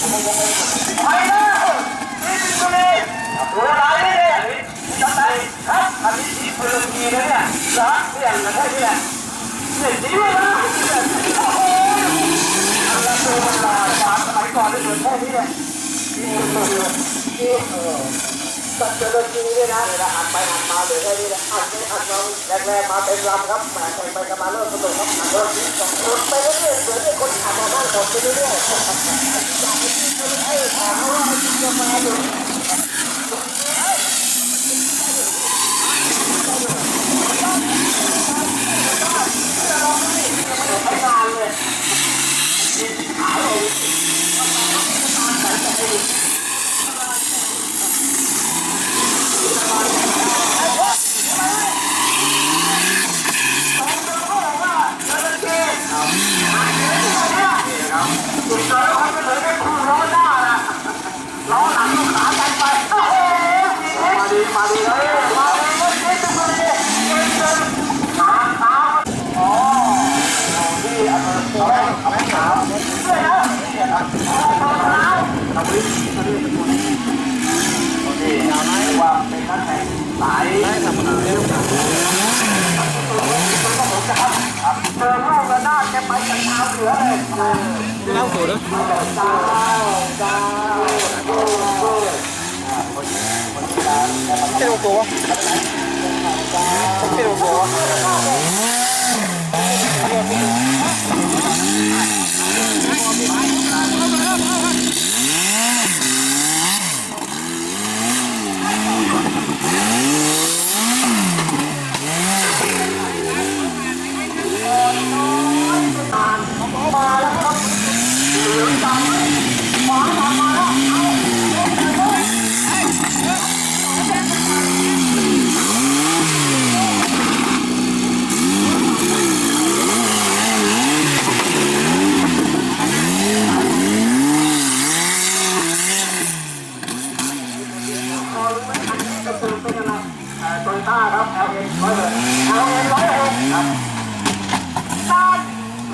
ตัวนี้ตัวอะไรเนี่ยจำได้ครับอันนี้ที่พลเมืองเนี่ยนะเพื่อนกันได้ที่ไหนเนี่ยจริงเลยนะโอ้โหอันละตัวมันลาสมัยก่อนเลยเหมือนแค่นี้เนี่ยนี่นี่เออตัดเจริญจริงด้วยนะนี่นะอัดไปอัดมาเหลือแค่นี้แหละอัดไปอัดมาแรกๆมาเป็นลำครับมาไปไปกันมาเริ่มสนุกครับอัดเริ่มสองคนไปเรื่อยๆเหมือนคนขับมาบ้านคนไปเรื่อยๆไอ้ถามว่าไอ้ที่จะมาอยู่ไม่นานเลยขายเลย สุดยอดเขาจะเหลือแค่คู่ล้อหน้าละล้อหลังก็ขากันไปโอ้โหมาดีมาดีเลยมาดีมาดีทุกคนเลยเก่งเกินขาขาอ๋อที่อำเภอโพธิ์เอาไปขาวด้วยนะเอาเท้าเอาลิ้นเอาลิ้นนี่ว่าเป็นนักแข่ง สายได้ทำงานเรื่องครับเจอลูกแล้วหน้าแกไปกันท้าเหลือเลยเล่าสูตรนะดาวดาวโอ้โหเจ้าตัวเจ้าตัว มาแล้วครับเหลืองดำฟ้าดำมาแล้ว จะตื่นเป็นอะไรโตโยต้าครับเอลเอ็นร้อยหกเอลเอ็นร้อยหกครับซ้าย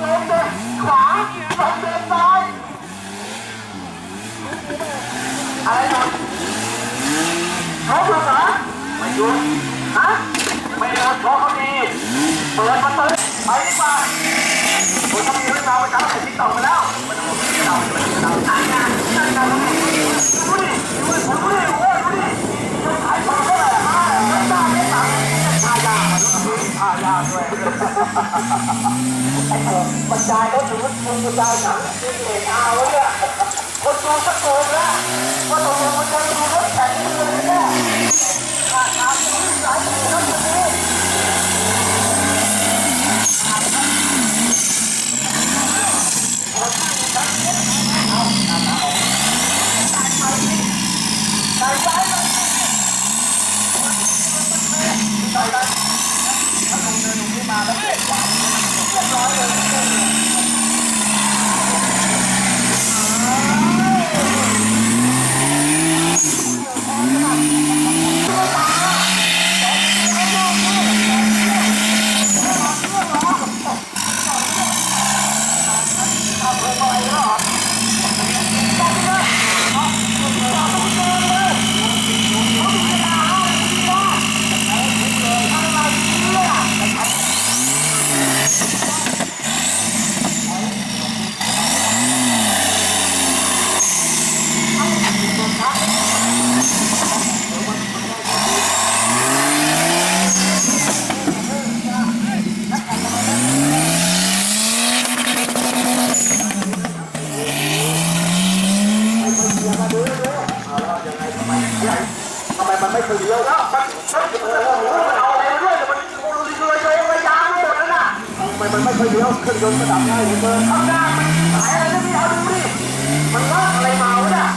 ลงเดินขวาลงเดินซ้าย อะไรหยุดเขาหยุดเหรอไม่หยุดฮะไม่หยุดเพราะเขาดีเปิดประตูไปดีกว่าผมทำมีเรื่องราวประจำในติ๊กต็อกมาแล้วมันต้องมีเราเราตายงานนั่นงานดูดิดูดิผมดูดิโอ้ยดูดิจะขายของเท่าไหร่ห้าไม่ได้ไม่ต่างทายามันต้องมีทายาด้วยไอ้ผมบรรยายก็ถือว่าคุณบรรยายหนังที่เอกเอาเนี่ย คนดูสักโกงแล้วว่าตกลงมันจะดูรถแต่งเลยเนี่ยขาดตามที่สายมือนั่นตรงนี้ ทำไมมันไม่เคยเลี้ยวแล้วมันมันเอาอะไรมาด้วยมันเลยเลยเลยยางหมดแล้วน่ะทำไมมันไม่เคยเลี้ยวเค รื่องยนต์ระดับง่ายเหลือเกินทำได้มันสายอะไรไม่เอาดูดิมันลากอะไรมาวะเนี่ย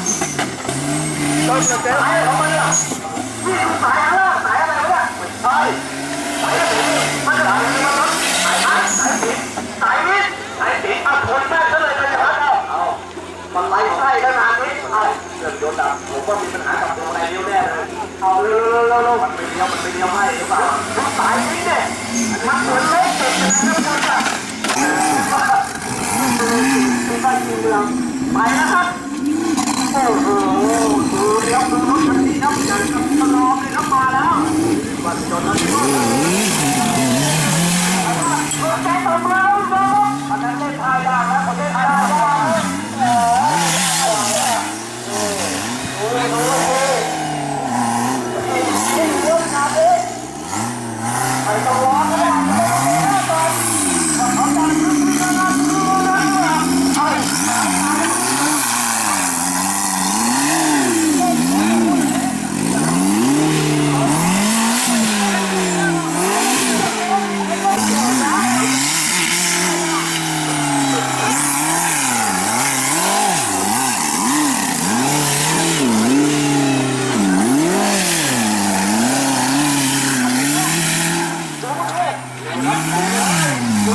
ต้นกระเจ๊สายของมันเนี่ยนี่สายอะไรสายอะไรวะเนี่ยใช่สายอะไรมันสายอะไรมันสายสายสิสายนิดสายสิอะทนแม่ก็เลยจะพัดเอาเอามันไล่ไส้ขนาดนี้เอาเครื่องยนต์ดับผมว่ามีปัญหากับพวงมาลัยนิ้วแน่เลยเอาเร็วเร็วเร็วเร็วมันเป็นเดียวมันเป็นเดียวให้หรือเปล่าสายนี้เนี่ยมัน ไปนะครับโอ้โหดูเดี๋ยวดูรถคันนี้ครับใหญ่ตลอดเลยครับมาแล้ววันจนนั้น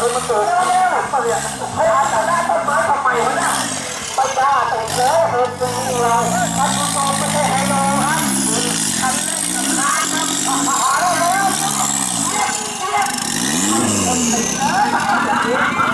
เงินมาสูงเนี่ยให้อาจารย์ได้ต้นไม้ทำไมวะเนี่ยปัญญาตกเยอเออจริงเราท่านผู้ชมไม่ใช่ไฮโลครับท่านเล่นกับร้านครับมาหาเราแล้วเรียกเรียกนติย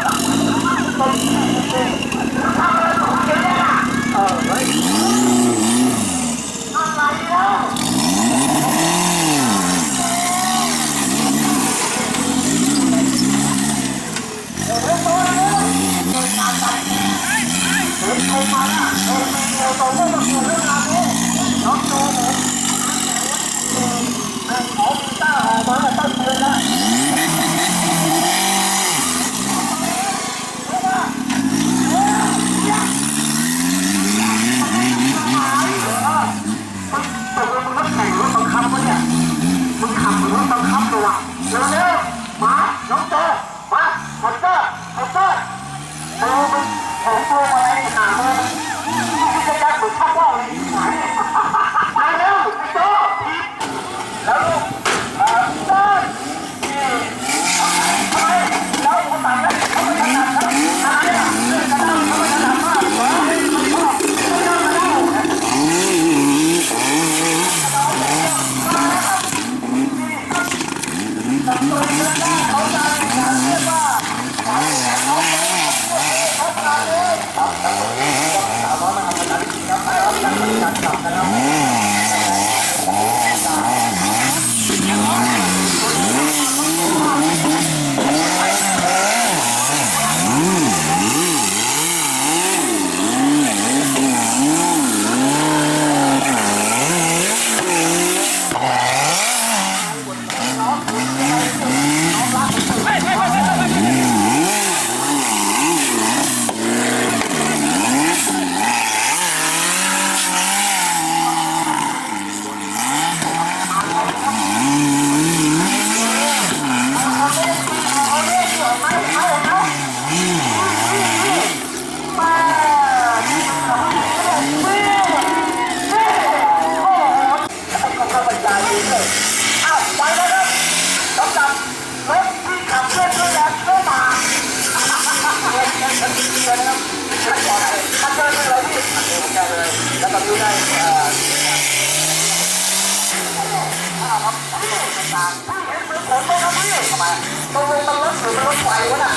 มาต้องต้องรับถือต้องไฟวะน่ะ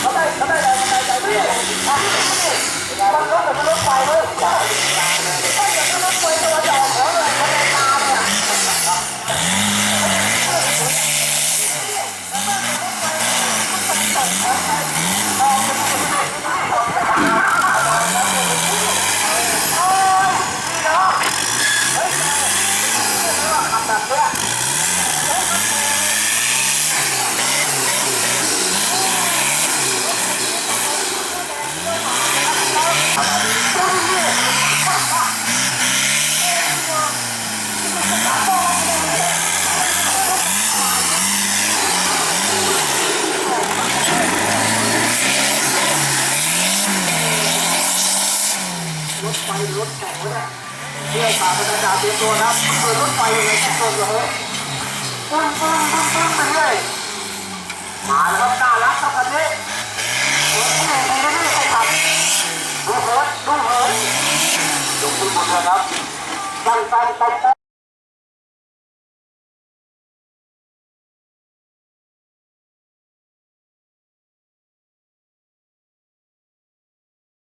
เขาได้เขาได้ใจใจใจพี่ต้องรับถือมันรถไฟเว้ย เป็นอาจารย์เตรียมตัวครับเปิดรถไฟยังไงก็ชนเลยปั้งปั้งปั้งปั้งไปเรื่อย